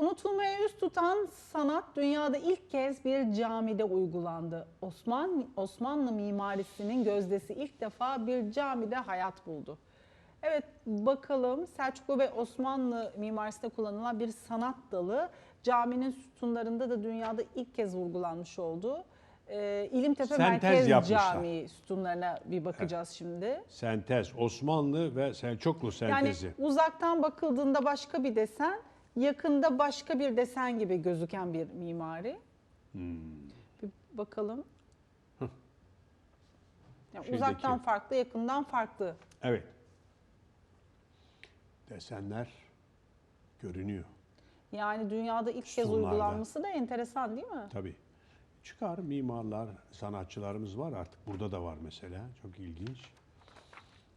unutulmaya yüz tutan sanat dünyada ilk kez bir camide uygulandı. Osman Osmanlı mimarisinin gözdesi ilk defa bir camide hayat buldu. Evet bakalım Selçuklu ve Osmanlı mimarisinde kullanılan bir sanat dalı caminin sütunlarında da dünyada ilk kez vurgulanmış oldu. Ee, İlimtepe Sentez Merkez yapmışlar. Camii sütunlarına bir bakacağız şimdi. Sentez, Osmanlı ve Selçuklu Yani sentezi. uzaktan bakıldığında başka bir desen, yakında başka bir desen gibi gözüken bir mimari. Hmm. Bir bakalım. Yani Şeydeki- uzaktan farklı, yakından farklı. Evet. Desenler görünüyor. Yani dünyada ilk kez uygulanması da enteresan değil mi? Tabii. Çıkar mimarlar, sanatçılarımız var artık. Burada da var mesela. Çok ilginç.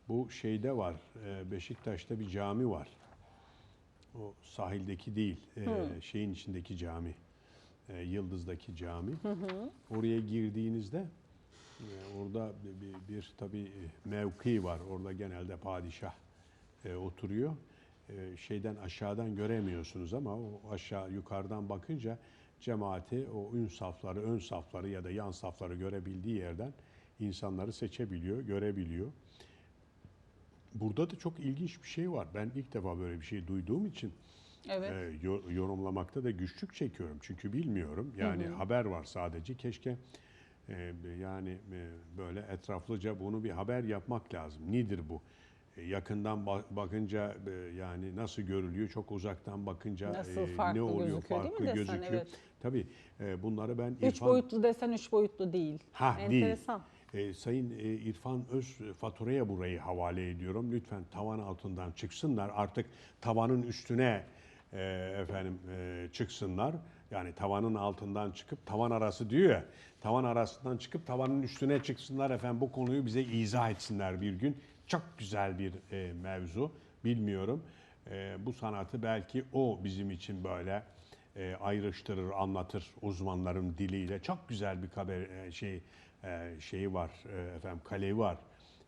Bu şeyde var. e, Beşiktaş'ta bir cami var. O sahildeki değil, e, şeyin içindeki cami. E, Yıldız'daki cami. Oraya girdiğinizde e, orada bir, bir, bir tabii e, mevki var. Orada genelde padişah e, oturuyor. E, şeyden aşağıdan göremiyorsunuz ama o aşağı yukarıdan bakınca cemaati o ün safları, ön safları ya da yan safları görebildiği yerden insanları seçebiliyor, görebiliyor. Burada da çok ilginç bir şey var. Ben ilk defa böyle bir şey duyduğum için Evet. e, yo- yorumlamakta da güçlük çekiyorum. Çünkü bilmiyorum. Yani haber var sadece. Keşke e, yani e, böyle etraflıca bunu bir haber yapmak lazım. Nedir bu? E, yakından ba- bakınca e, yani nasıl görülüyor? Çok uzaktan bakınca e, Nasıl farklı ne oluyor? gözüküyor değil mi farklı desen? gözüküyor. Evet. Tabii bunları ben Üç İrfan- boyutlu desen üç boyutlu değil. Ha değil. E, Sayın e, İrfan Öz faturaya burayı havale ediyorum. Lütfen tavan altından çıksınlar. Artık tavanın üstüne e, efendim e, çıksınlar. Yani tavanın altından çıkıp tavan arası diyor ya. Tavan arasından çıkıp tavanın üstüne çıksınlar efendim bu konuyu bize izah etsinler bir gün. Çok güzel bir e, mevzu. Bilmiyorum. E, bu sanatı belki o bizim için böyle e, ayrıştırır, anlatır uzmanların diliyle. Çok güzel bir haber e, şey e, şeyi var e, efendim kaleyi var.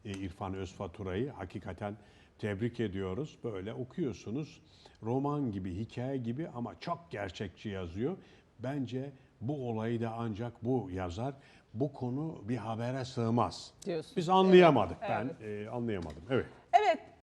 E, İrfan Özfatura'yı hakikaten tebrik ediyoruz. Böyle okuyorsunuz. Roman gibi, hikaye gibi ama çok gerçekçi yazıyor. Bence bu olayı da ancak bu yazar. Bu konu bir habere sığmaz. Diyorsun. Biz anlayamadık. Evet, ben e, anlayamadım. Evet. Evet